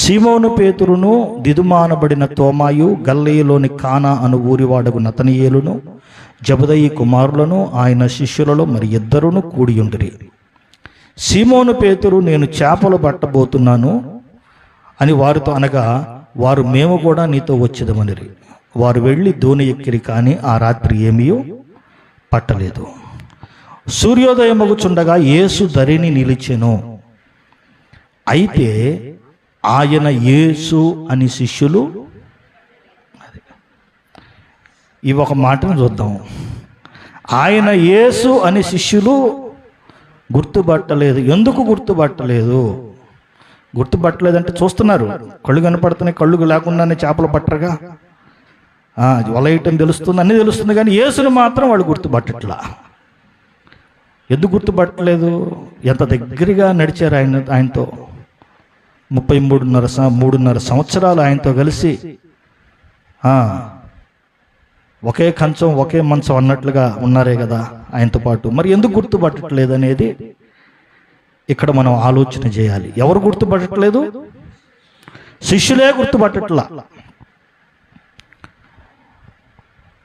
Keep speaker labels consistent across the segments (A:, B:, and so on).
A: సీమోను పేతురును దిదుమానబడిన తోమాయు గల్లయ్యలోని కానా అను ఊరివాడగు నతనీయులను జబదయి కుమారులను ఆయన శిష్యులలో మరి ఇద్దరును కూడియుండిరి. సీమోను పేతురు నేను చేపలు పట్టబోతున్నాను అని వారితో అనగా వారు మేము కూడా నీతో వచ్చేదమనిరి. వారు వెళ్ళి దోణి ఎక్కిరి కానీ ఆ రాత్రి ఏమీయో పట్టలేదు. సూర్యోదయమగుచుండగా యేసు ధరిని నిలిచెను. అయితే ఆయన యేసు అని శిష్యులు. ఈ ఒక మాటను చూద్దాం. ఆయన యేసు అని శిష్యులు గుర్తుపట్టలేదు. ఎందుకు గుర్తుపట్టలేదు? గుర్తుపట్టలేదంటే చూస్తున్నారు. కళ్ళు కనపడుతున్నాయి కళ్ళు లేకుండానే చేపలు పట్టరుగా. వలయటం తెలుస్తుంది అన్నీ తెలుస్తుంది కానీ యేసును మాత్రం వాళ్ళు గుర్తుపట్టట్లా. ఎందుకు గుర్తుపట్టలేదు? ఎంత దగ్గరగా నడిచారు ఆయన ఆయనతో? ముప్పై మూడున్నర మూడున్నర సంవత్సరాలు ఆయనతో కలిసి ఒకే కంచం ఒకే మంచం అన్నట్లుగా ఉన్నారే కదా ఆయనతో పాటు. మరి ఎందుకు గుర్తుపట్టట్లేదు అనేది ఇక్కడ మనం ఆలోచన చేయాలి. ఎవరు గుర్తుపట్టట్లేదు? శిష్యులే గుర్తుపట్టట్లా.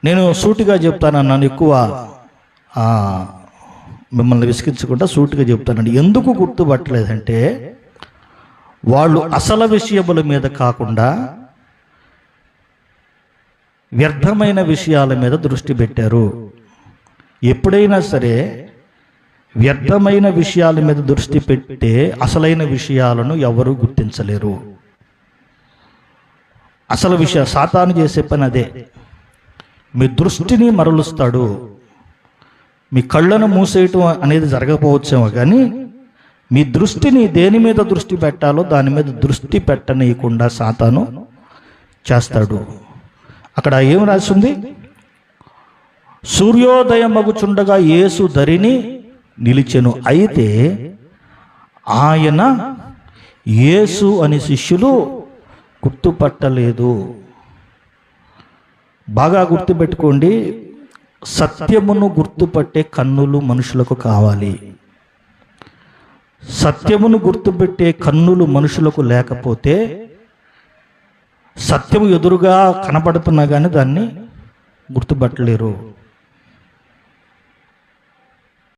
A: నేను సూటిగా చెప్తానన్నాను ఎక్కువ మిమ్మల్ని విసిగించకుండా సూటిగా చెప్తానండి. ఎందుకు గుర్తుపట్టలేదంటే వాళ్ళు అసలు విషయముల మీద కాకుండా వ్యర్థమైన విషయాల మీద దృష్టి పెట్టారు. ఎప్పుడైనా సరే వ్యర్థమైన విషయాల మీద దృష్టి పెట్టే అసలైన విషయాలను ఎవరు గుర్తించలేరు. అసలు విషయ సాతాను చేసే పని అదే. మీ దృష్టిని మరలుస్తాడు. మీ కళ్ళను మూసేయటం అనేది జరగకపోవచ్చేమో కానీ మీ దృష్టిని దేని మీద దృష్టి పెట్టాలో దాని మీద దృష్టి పెట్టనీయకుండా సాతాను చేస్తాడు. అక్కడ ఏం రాసింది? సూర్యోదయం మగుచుండగా యేసు ధరిని నిలిచెను. అయితే ఆయన యేసు అని శిష్యులు గుర్తుపట్టలేదు. బాగా గుర్తుపెట్టుకోండి. సత్యమును గుర్తుపట్టే కన్నులు మనుషులకు కావాలి. సత్యమును గుర్తుపెట్టే కన్నులు మనుషులకు లేకపోతే సత్యము ఎదురుగా కనపడుతున్నా కానీ దాన్ని గుర్తుపట్టలేరు.